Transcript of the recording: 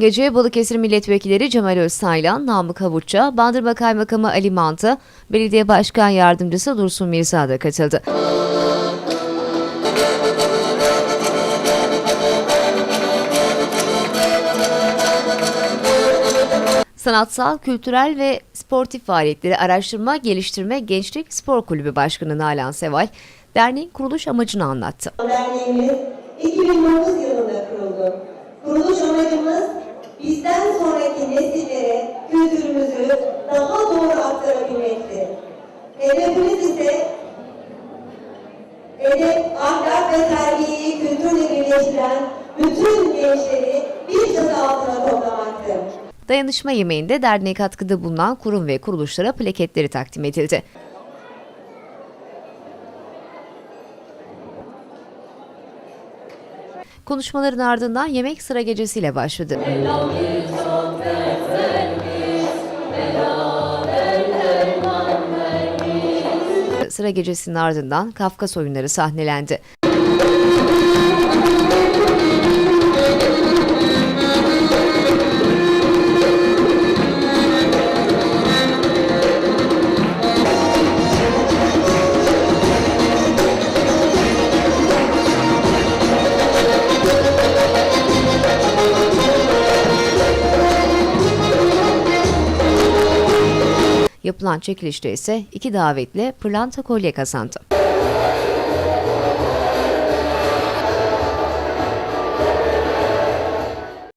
Geceye Balıkesir Milletvekilleri Cemal Öztaylan, Namık Havuçça, Bandırma Kaymakamı Ali Mantı, Belediye Başkan Yardımcısı Dursun Mirza da katıldı. Sanatsal, kültürel ve sportif faaliyetleri araştırma, geliştirme Gençlik Spor Kulübü Başkanı Nalan Seval, derneğin kuruluş amacını anlattı. Derneğimiz 2009 yılında kuruldu. Kuruluş amacımız bizden sonraki nesillere kültürümüzü daha doğru aktarabilmektir. Hedefimiz ise edep, ahlak ve terbiyeyi kültürle birleştiren bütün gençleri bir çatı altına toplamaktır. Dayanışma yemeğinde derneğe katkıda bulunan kurum ve kuruluşlara plaketleri takdim edildi. Konuşmaların ardından yemek sıra gecesiyle başladı. Sıra gecesinin ardından Kafkas oyunları sahnelendi. Yapılan çekilişte ise iki davetle pırlanta kolye kazandı.